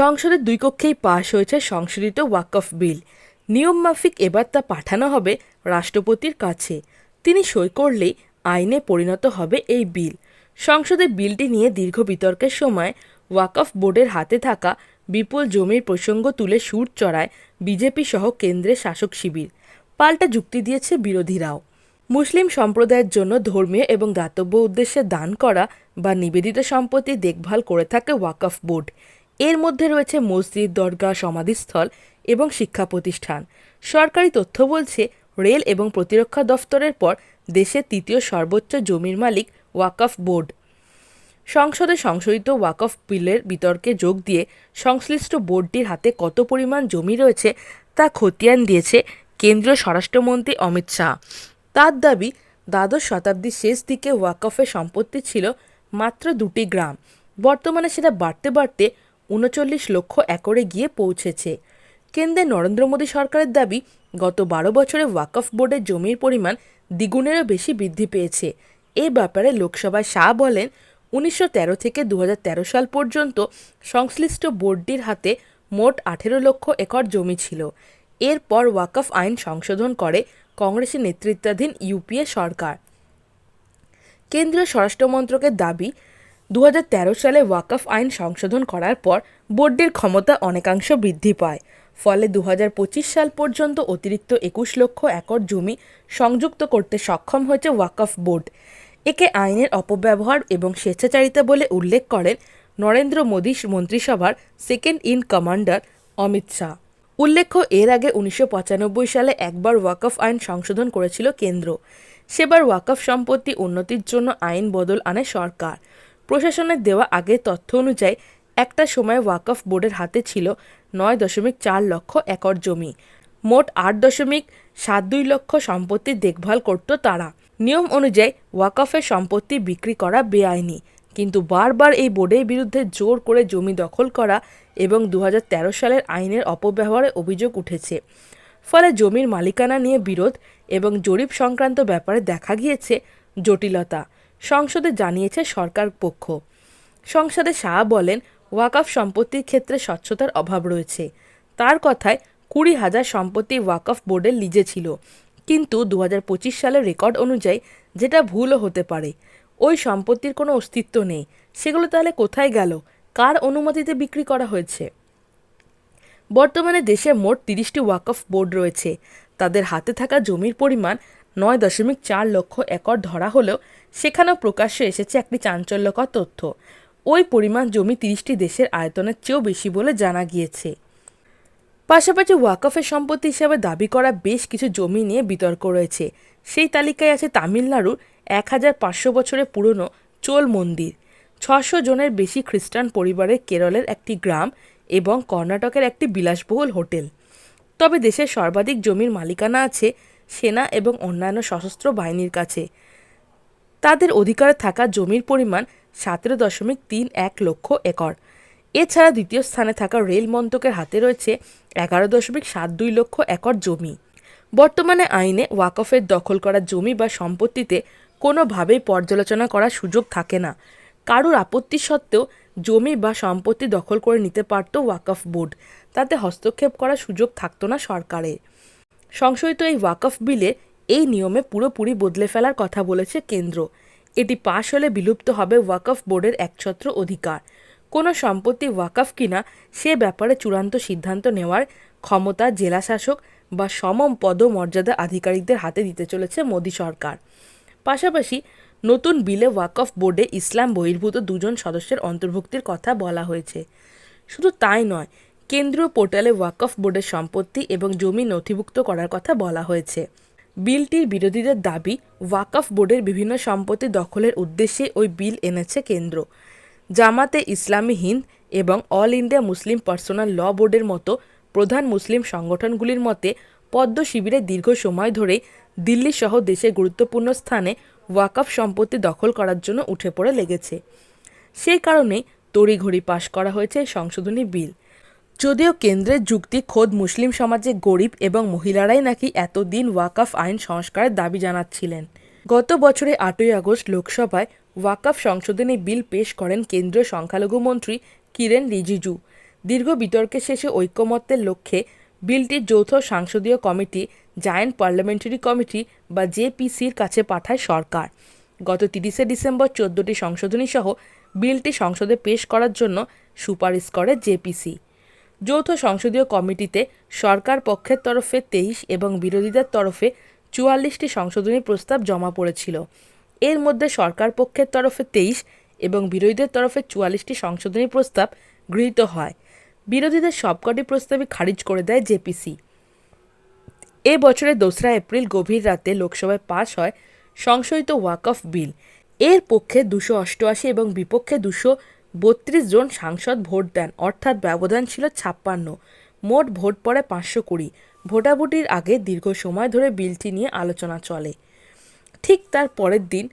সংসদের দুই কক্ষেই পাশ হয়েছে সংশোধিত ওয়াকফ বিল। নিয়ম মাফিক এবার তা পাঠানো হবে রাষ্ট্রপতির কাছে। তিনি সই করলেই আইনে পরিণত হবে এই বিল। সংসদে বিলটি নিয়ে দীর্ঘ বিতর্কের সময় ওয়াকফ বোর্ডের হাতে থাকা বিপুল জমির প্রসঙ্গ তুলে সুর চড়ায় বিজেপি সহ কেন্দ্রের শাসক শিবির। পাল্টা যুক্তি দিয়েছে বিরোধীরাও। মুসলিম সম্প্রদায়ের জন্য ধর্মীয় এবং দাতব্য উদ্দেশ্যে দান করা বা নিবেদিত সম্পত্তি দেখভাল করে থাকে ওয়াকফ বোর্ড। এর মধ্যে রয়েছে মসজিদ দরগা সমাধিস্থল এবং শিক্ষা প্রতিষ্ঠান। সরকারি তথ্য বলছে, রেল এবং প্রতিরক্ষা দফতরের পর দেশের তৃতীয় সর্বোচ্চ জমির মালিক ওয়াকফ বোর্ড। সংসদে সংশোধিত ওয়াকফ বিলের বিতর্কে যোগ দিয়ে সংশ্লিষ্ট বোর্ডটির হাতে কত পরিমাণ জমি রয়েছে তা খতিয়ান দিয়েছে কেন্দ্রীয় স্বরাষ্ট্রমন্ত্রী অমিত শাহ। তার দাবি, দ্বাদশ শতাব্দীর শেষ দিকে ওয়াকফের সম্পত্তি ছিল মাত্র দুটি গ্রাম। বর্তমানে সেটা বাড়তে বাড়তে উনচল্লিশ লক্ষ একরে গিয়ে পৌঁছেছে। কেন্দ্রে নরেন্দ্র মোদী সরকারের দাবি, গত বারো বছরে ওয়াকফ বোর্ডের জমির পরিমাণ দ্বিগুণেরও বেশি বৃদ্ধি পেয়েছে। এ ব্যাপারে লোকসভায় শাহ বলেন, উনিশশো তেরো থেকে দু হাজার তেরো সাল পর্যন্ত সংশ্লিষ্ট বোর্ডটির হাতে মোট আঠেরো লক্ষ একর জমি ছিল। এরপর ওয়াকফ আইন সংশোধন করে কংগ্রেসের নেতৃত্বাধীন ইউপিএ সরকার। কেন্দ্রীয় স্বরাষ্ট্র মন্ত্রকের দাবি দু হাজার তেরো সালে ওয়াকফ আইন সংশোধন করার পর বোর্ডের ক্ষমতা অনেকাংশ বৃদ্ধি পায়। ফলে দু হাজার পঁচিশ সাল পর্যন্ত অতিরিক্ত একুশ লক্ষ একর জমি সংযুক্ত করতে সক্ষম হয়েছে ওয়াকফ বোর্ড। একে আইনের অপব্যবহার এবং স্বেচ্ছাচারিতা বলে উল্লেখ করেন নরেন্দ্র মোদী মন্ত্রিসভার second in commander Amit Shah. উল্লেখ্য, এর আগে উনিশশো পঁচানব্বই সালে একবার ওয়াকফ আইন সংশোধন করেছিল কেন্দ্র। সেবার ওয়াকফ সম্পত্তি উন্নতির জন্য আইন বদল আনে সরকার। প্রশাসনের দেওয়া আগের তথ্য অনুযায়ী, একটা সময় ওয়াকফ বোর্ডের হাতে ছিল নয় দশমিক চার লক্ষ একর জমি। মোট আট দশমিক সাত দুই লক্ষ সম্পত্তির দেখভাল করত তারা। নিয়ম অনুযায়ী, ওয়াকফের সম্পত্তি বিক্রি করা বেআইনি। কিন্তু বারবার এই বোর্ডের বিরুদ্ধে জোর করে জমি দখল করা এবং দু হাজার তেরো সালের আইনের অপব্যবহারের অভিযোগ উঠেছে। ফলে জমির মালিকানা নিয়ে বিরোধ এবং জরিপ সংক্রান্ত ব্যাপারে দেখা গিয়েছে জটিলতা। সংসদে জানিয়েছে সরকার পক্ষ। সংসদে শাহ বলেন, ওয়াকফ সম্পত্তির ক্ষেত্রে স্বচ্ছতার অভাব রয়েছে। তার কথায় কুড়ি হাজার সম্পত্তি ওয়াকফ বোর্ডের লিজে ছিল। কিন্তু দু হাজার পঁচিশ সালের রেকর্ড অনুযায়ী যেটা ভুলও হতে পারে। ওই সম্পত্তির কোনো অস্তিত্ব নেই। সেগুলো তাহলে কোথায় গেল? কার অনুমতিতে বিক্রি করা হয়েছে? বর্তমানে দেশে মোট তিরিশটি ওয়াকফ বোর্ড রয়েছে। তাদের হাতে থাকা জমির পরিমাণ নয় দশমিক চার লক্ষ একর ধরা হলেও সেখানেও প্রকাশ্যে এসেছে একটি চাঞ্চল্যকর তথ্য। ওই পরিমাণ জমি তিরিশটি দেশের আয়তনের চেয়েও বেশি বলে জানা গিয়েছে। পাশাপাশি ওয়াকফের সম্পত্তি হিসাবে দাবি করা বেশ কিছু জমি নিয়ে বিতর্ক রয়েছে। সেই তালিকায় আছে তামিলনাড়ুর এক হাজার পাঁচশো বছরের পুরনো চোল মন্দির, ছশো জনের বেশি খ্রিস্টান পরিবারের কেরলের একটি গ্রাম এবং কর্ণাটকের একটি বিলাসবহুল হোটেল। তবে দেশের সর্বাধিক জমির মালিকানা আছে সেনা এবং অন্যান্য সশস্ত্র বাহিনীর কাছে। তাদের অধিকারে থাকা জমির পরিমাণ সতেরো দশমিক তিন এক লক্ষ একর। এছাড়া দ্বিতীয় স্থানে থাকা রেল মন্ত্রকের হাতে রয়েছে এগারো দশমিক সাত দুই লক্ষ একর জমি। বর্তমানে আইনে ওয়াকফের দখল করা জমি বা সম্পত্তিতে কোনোভাবেই পর্যালোচনা করার সুযোগ থাকে না। কারুর আপত্তি সত্ত্বেও জমি বা সম্পত্তি দখল করে নিতে পারত ওয়াকফ বোর্ড। তাতে হস্তক্ষেপ করার সুযোগ থাকতো না সরকারের। সংশোধিত এই ওয়াকফ বিলে এই নিয়মে পুরোপুরি বদলে ফেলার কথা বলেছে কেন্দ্র। এটি পাশ হলে বিলুপ্ত হবে ওয়াকফ বোর্ডের একছত্র অধিকার। কোনো সম্পত্তি ওয়াকফ কিনা সে ব্যাপারে চূড়ান্ত সিদ্ধান্ত নেওয়ার ক্ষমতা জেলা শাসক বা সমম পদমর্যাদা আধিকারিকদের হাতে দিতে চলেছে মোদী সরকার। পাশাপাশি নতুন বিলে ওয়াকফ বোর্ডে ইসলাম বহির্ভূত দুজন সদস্যের অন্তর্ভুক্তির কথা বলা হয়েছে। শুধু তাই নয় কেন্দ্রীয় পোর্টালে ওয়াকফ বোর্ডের সম্পত্তি এবং জমি নথিভুক্ত করার কথা বলা হয়েছে। বিলটির বিরোধীদের দাবি ওয়াকফ বোর্ডের বিভিন্ন সম্পত্তি দখলের উদ্দেশ্যে ওই বিল এনেছে কেন্দ্র। জামাতে ইসলামী হিন্দ এবং all India Muslim personal law বোর্ডের মতো প্রধান মুসলিম সংগঠনগুলির মতে পদ্ম শিবিরে দীর্ঘ সময় ধরে দিল্লি সহ দেশের গুরুত্বপূর্ণ স্থানে ওয়াকফ সম্পত্তি দখল করার জন্য উঠে পড়ে লেগেছে। সেই কারণে তড়িঘড়ি পাশ করা হয়েছে সংশোধনী বিল। যদিও কেন্দ্রের যুক্তি, খোদ মুসলিম সমাজে গরিব এবং মহিলারাই নাকি এতদিন ওয়াকাফ আইন সংস্কারের দাবি জানাচ্ছিলেন। গত বছরে আটই আগস্ট লোকসভায় ওয়াকাফ সংশোধনী বিল পেশ করেন কেন্দ্রীয় সংখ্যালঘু মন্ত্রী কিরেন রিজিজু। দীর্ঘ বিতর্কের শেষে ঐকমত্যের লক্ষ্যে বিলটির যৌথ সংসদীয় কমিটি, জায়েন্ট পার্লামেন্টারি কমিটি বা জেপিসির কাছে পাঠায় সরকার। গত তিরিশে ডিসেম্বর চোদ্দটি সংশোধনী সহ বিলটি সংসদে পেশ করার জন্য সুপারিশ করে জেপিসি। যৌথ সংসদীয় কমিটিতে সরকার পক্ষের তরফে তেইশ এবং বিরোধীদের তরফে চুয়াল্লিশটি সংশোধনী প্রস্তাব জমা পড়েছিল। এর মধ্যে সরকার পক্ষের তরফে তেইশ এবং বিরোধীদের তরফে চুয়াল্লিশটি সংশোধনী প্রস্তাব গৃহীত হয়। বিরোধীদের সবকটি প্রস্তাবই খারিজ করে দেয় জেপিসি। এ বছরের দোসরা এপ্রিল গভীর রাতে লোকসভায় পাশ হয় সংশোধিত ওয়াকফ বিল। এর পক্ষে দুশো অষ্টআশি এবং বিপক্ষে দুশো বত্রিশ জন সাংসদ ভোট দেন, অর্থাৎ ব্যবধান ছিল ছাপ্পান্ন। মোট ভোট পড়ে পাঁচশো কুড়ি। ভোটাভুটির আগে দীর্ঘ সময় ধরে বিলটি নিয়ে আলোচনা চলে। ঠিক তার পরের দিন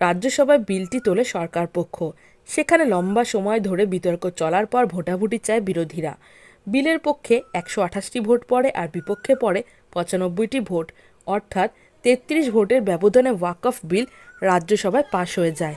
রাজ্যসভায় বিলটি তোলে সরকার পক্ষ। সেখানে লম্বা সময় ধরে বিতর্ক চলার পর ভোটাভুটি চায় বিরোধীরা। বিলের পক্ষে একশো আঠাশটি ভোট পড়ে আর বিপক্ষে পড়ে পঁচানব্বইটি ভোট। অর্থাৎ তেত্রিশ ভোটের ব্যবধানে ওয়াকফ বিল রাজ্যসভায় পাশ হয়ে যায়।